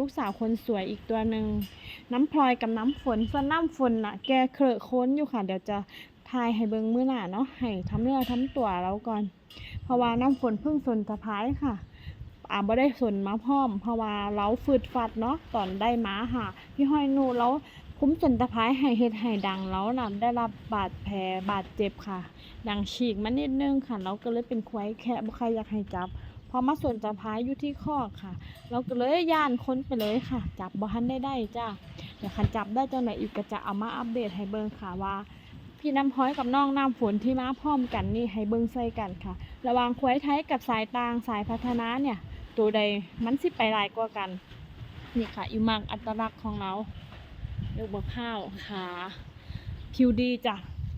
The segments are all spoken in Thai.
ลูกสาวคนสวยอีกตัวหนึ่งน้ำพลอยกับน้ำฝนส่วนน้ำฝนน่ะแกเคลอะค้นอยู่ค่ะ เดี๋ยวจะทายให้เบิ่งมือหน้าเนาะให้ทำเนื้อทำตัวแล้วก่อน เพราะว่าน้ำฝนเพิ่งสนสะพายค่ะอ่าบ่ได้สนมาพร้อม เพราะว่าเราฟืดฟัดเนาะตอนได้มาหาพี่ห้อยนูแล้วคุ้มสนตะพายให้เฮ็ดให้ดังแล้วนำได้รับบาดแผลบาดเจ็บค่ะ ดังฉีกมานิดนึงค่ะ เราก็เลยเป็นควายแค่บ่ใครอยากให้จับ อมาส่วนตะพายอยู่ที่คอกค่ะ เราก็เลยย่านค้นไปเลยค่ะ จับบ่ทันได้ได้จ้าเดี๋ยวคันจับได้จังไหนอีกก็จะเอามาอัปเดตให้เบิ่งค่ะว่า พี่น้ำพ้อยกับน้องน้ำฝนที่มาพร้อมกันนี่ให้เบิ่งใส่กันค่ะ ระหว่างควายไทยกับสายตางสายพัฒนาเนี่ย ตัวใดมันสิไปลายกว่ากัน นี่ค่ะอิมังอัตลักษณ์ของเราเลือกบะข้าวขาผิวดีจ้ะ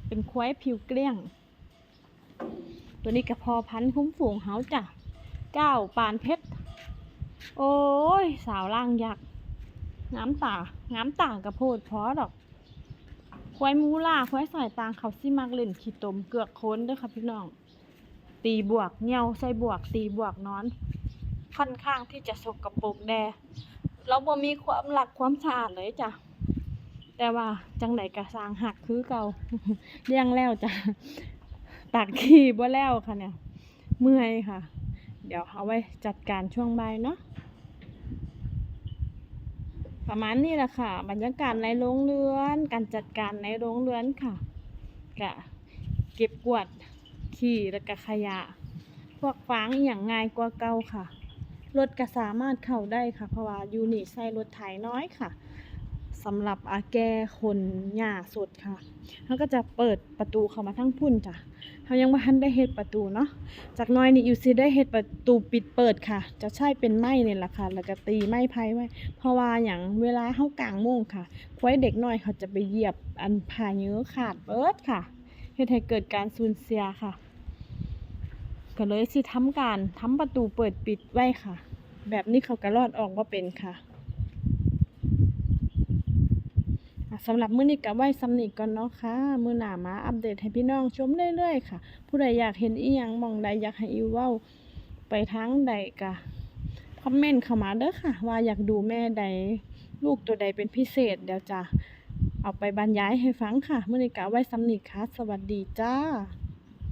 เป็นควายผิวเกลี้ยง ตัวนี้กระพอพันธุ์คุ้มฝูงเฮาจ้ะ เก้าปานเพชร โอ้ย สาวล่างยักษ์งามตางามต่างกระโพดพอดอก ควายมูล่าควายสายตางเขาสิมักเล่นขี้ตมเกือกโค้นด้วยค่ะพี่น้อง ตีบวกเหนียวใส่บวก ตีบวกนอน ค่อนข้างที่จะสกปรกแดเราบ่มีความหลักความสะอาดเลยจ้ะ แต่ว่าจังไหนกระสางหักคือเก่าเลี้ยงแล้วจ้ะตักขี้บ่แล้วค่ะเนี่ย เมื่อยค่ะ เดี๋ยวเอาไว้จัดการช่วงบ่ายเนาะประมาณนี้แหละค่ะ บรรยากาศในโรงเรือน การจัดการในโรงเรือนค่ะกะเก็บกวาดขี้แล้วก็ขยะ พวกฟางอย่างง่ายกว่าเก่าค่ะรถก็สามารถเข้าได้ค่ะ เพราะว่ายูนิใส่รถไถน้อยค่ะ สำหรับอาแกคนหญ้าสดค่ะเขาก็จะเปิดประตูเข้ามาทั้งพุ่นจ้ะเขายังบ่ทันได้เฮ็ดประตูเนาะ จากน้อยนี่อยู่สิได้เฮ็ดประตูปิดเปิดค่ะ จะใช้เป็นไม้นี่แหละค่ะ แล้วก็ตีไม้ไผ่ไว้ เพราะว่าอย่างเวลาเฮากลางโมงค่ะ ควายเด็กน้อยเขาจะไปเหยียบอันผ่าเยื้อขาดเบิดค่ะเฮ็ดให้เกิดการสูญเสียค่ะ ก็เลยสิทำการทำประตูเปิดปิดไว้ค่ะ แบบนี้เขาก็รอดออกว่าเป็นค่ะอะ สำหรับมื้อนี้ก็ไว้สำนิก่อนเนาะค่ะมื้อหน้ามาอัปเดตให้พี่น้องชมเรื่อยๆค่ะ ผู้ใดอยากเห็นอีหยังมองใดอยากให้อีเว้าไปทางใดก็คอมเมนต์เข้ามาเด้อค่ะ ว่าอยากดูแม่ใดลูกตัวใดเป็นพิเศษ เดี๋ยวจะเอาไปบรรยายให้ฟังค่ะมื้อนี้ก็เอาไว้สำนิค่ะ สวัสดีจ้า